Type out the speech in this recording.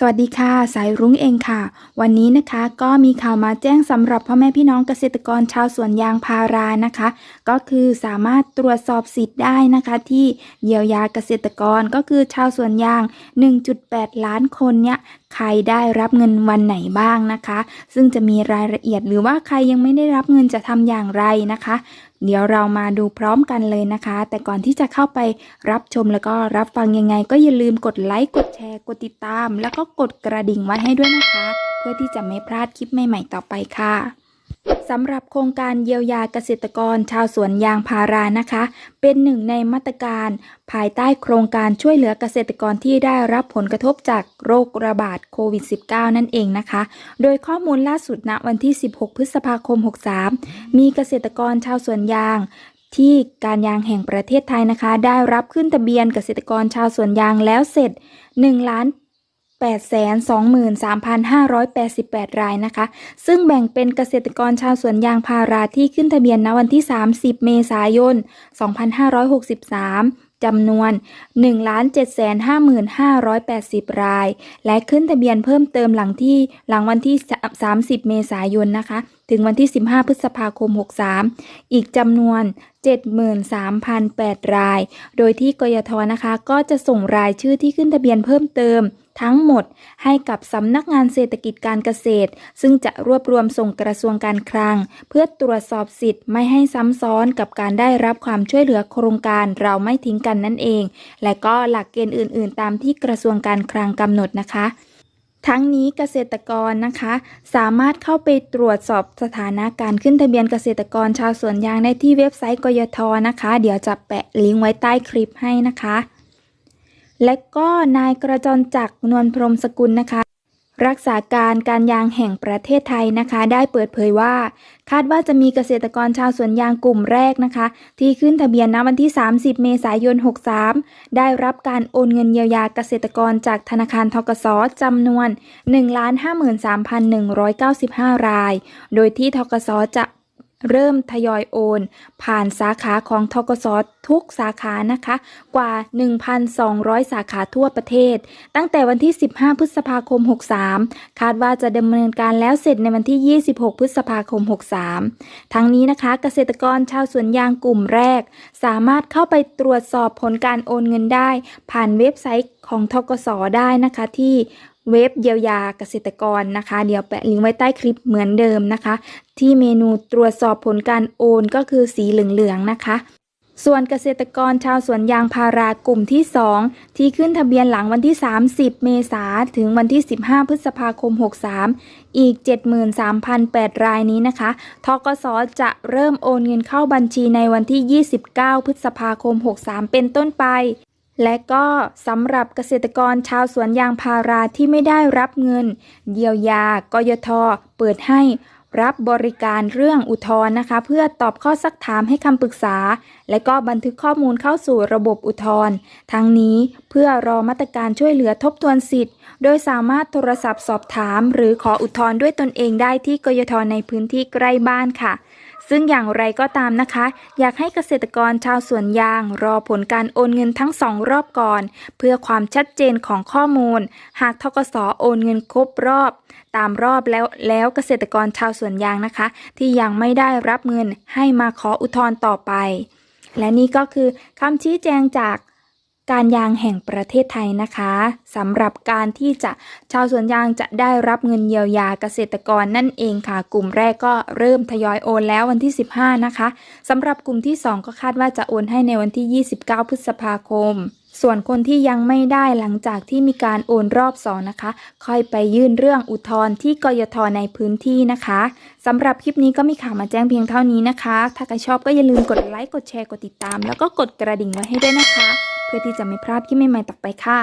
สวัสดีค่ะ สายรุ้งเองค่ะ วันนี้นะคะก็มีข่าวมาแจ้งสำหรับพ่อแม่พี่น้องเกษตรกรชาวสวนยางพารานะคะ ก็คือสามารถตรวจสอบสิทธิ์ได้นะคะ ที่เยียวยาเกษตรกรก็คือชาวสวนยาง 1.8 ล้านคนเนี่ยใครได้รับเงินวันไหนบ้างนะคะ ซึ่งจะมีรายละเอียดหรือว่าใครยังไม่ได้รับเงินจะทำอย่างไรนะคะ เดี๋ยวเรามาดูพร้อมกันเลยนะคะ แต่ก่อนที่จะเข้าไปรับชมแล้วก็รับฟังยังไง ก็อย่าลืมกดไลค์กดแชร์กดติดตาม แล้วก็กดกระดิ่งไว้ให้ด้วยนะคะ เพื่อที่จะไม่พลาดคลิปใหม่ ๆ ต่อไปค่ะ สำหรับโครงการเยียวยาเกษตรกรชาวสวนยางพารานะคะ เป็นหนึ่งในมาตรการ ภายใต้โครงการช่วยเหลือเกษตรกรที่ได้รับผลกระทบจากโรคระบาดโควิด -19 นั่นเองนะคะ โดยข้อมูลล่าสุดณวันที่ 16 พฤษภาคม 63 มีเกษตรกรชาวสวนยางที่การยางแห่งประเทศไทยนะคะ ได้รับขึ้นทะเบียนเกษตรกรชาวสวนยางแล้วเสร็จ1ล้าน 823,588 รายนะคะ ซึ่งแบ่งเป็นเกษตรกรชาวสวนยางพาราที่ขึ้นทะเบียนณวันที่ 30 เมษายน 2563จำนวน 1,755,580 ราย และขึ้นทะเบียนเพิ่มเติมหลังที่หลังวันที่ 30 เมษายนนะคะ ถึงวันที่ 15 พฤษภาคม 63 อีกจำนวน 73,008 ราย โดยที่กยทนะคะ ก็จะส่งรายชื่อที่ขึ้นทะเบียนเพิ่มเติม ทั้งหมดให้กับสำนักงานเศรษฐกิจการเกษตร ซึ่งจะรวบรวมส่งกระทรวงการคลัง เพื่อตรวจสอบสิทธิ์ไม่ให้ซ้ำซ้อนกับการได้รับความช่วยเหลือโครงการเราไม่ทิ้งกันนั่นเอง และก็หลักเกณฑ์อื่น ๆ ตามที่กระทรวงการคลังกำหนดนะคะทั้งนี้เกษตรกรนะคะ สามารถเข้าไปตรวจสอบสถานะการขึ้นทะเบียนเกษตรกรชาวสวนยางได้ที่เว็บไซต์กยทนะคะ เดี๋ยวจะแปะลิงก์ไว้ใต้คลิปให้นะคะ และก็นายกระจรจักรนวลพรมสกุลนะคะ รักษาการการยางแห่งประเทศไทยนะคะ ได้เปิดเผยว่า คาดว่าจะมีเกษตรกรชาวสวนยางกลุ่มแรกนะคะ ที่ขึ้นทะเบียนณวันที่ 30 เมษายน 63 ได้รับการโอนเงินเยียวยาเกษตรกรจากธนาคารทกสจำนวน 153,195 ราย โดยที่ทกสจะ เริ่มทยอยโอน ผ่านสาขาของทกสทุกสาขานะคะ กว่า 1,200 สาขาทั่วประเทศ ตั้งแต่วันที่ 15 พฤษภาคม 63 คาดว่าจะดำเนินการแล้วเสร็จในวันที่ 26 พฤษภาคม 63 ทั้งนี้นะคะ เกษตรกรชาวสวนยางกลุ่มแรก สามารถเข้าไปตรวจสอบผลการโอนเงินได้ ผ่านเว็บไซต์ของทกสได้นะคะที่ เว็บเยียวยาเกษตรกรนะคะ เดี๋ยวแปะลิงก์ไว้ใต้คลิปเหมือนเดิมนะคะ ที่เมนูตรวจสอบผลการโอนก็คือสีเหลืองๆนะคะส่วนเกษตรกรชาวสวนยางพารากลุ่มที่ 2 ที่ขึ้นทะเบียนหลังวันที่ 30 เมษาถึงวันที่ 15 พฤษภาคม 63 อีก 73,008 รายนี้นะคะทกสจะเริ่มโอนเงินเข้าบัญชีในวันที่ 29 พฤษภาคม 63 เป็นต้นไป และก็สำหรับเกษตรกรชาวสวนยางพาราที่ไม่ได้รับเงิน เยียวยากยทเปิดให้รับบริการเรื่องอุทธรณ์นะคะ เพื่อตอบข้อซักถามให้คำปรึกษา และก็บันทึกข้อมูลเข้าสู่ระบบอุทธรณ์ทั้งนี้เพื่อรอมาตรการช่วยเหลือทบทวนสิทธิ์ โดยสามารถโทรศัพท์สอบถาม หรือขออุทธรณ์ด้วยตนเองได้ที่กยทในพื้นที่ใกล้บ้านค่ะ ซึ่งอย่างไรก็ตามนะคะ อยากให้เกษตรกรชาวสวนยาง รอผลการโอนเงินทั้งสองรอบก่อน เพื่อความชัดเจนของข้อมูล หากทกสโอนเงินครบรอบ ตามรอบแล้วแล้วเกษตรกรชาวสวนยางนะคะ ที่ยังไม่ได้รับเงินให้มาขออุทธรณ์ต่อไป และนี่ก็คือคำชี้แจงจาก การยางแห่งประเทศไทยนะคะสำหรับการที่จะชาวสวนยางจะได้รับเงินเยียวยาเกษตรกรนั่นเองค่ะ กลุ่มแรกก็เริ่มทยอยโอนแล้ววันที่ 15 นะคะสำหรับกลุ่มที่ 2 ก็คาดว่าจะโอนให้ในวันที่ 29 พฤษภาคมส่วนคนที่ยังไม่ได้หลังจากที่มีการโอนรอบ2นะคะ ค่อยไปยื่นเรื่องอุทธรณ์ที่กยทในพื้นที่นะคะสำหรับคลิปนี้ก็มีข่าวมาแจ้งเพียงเท่านี้นะคะ ถ้าใครชอบก็อย่าลืมกดไลค์กดแชร์กดติดตาม แล้วก็กดกระดิ่งไว้ให้ด้วยนะคะ เพื่อที่จะไม่พลาดคลิปใหม่ๆต่อไปค่ะ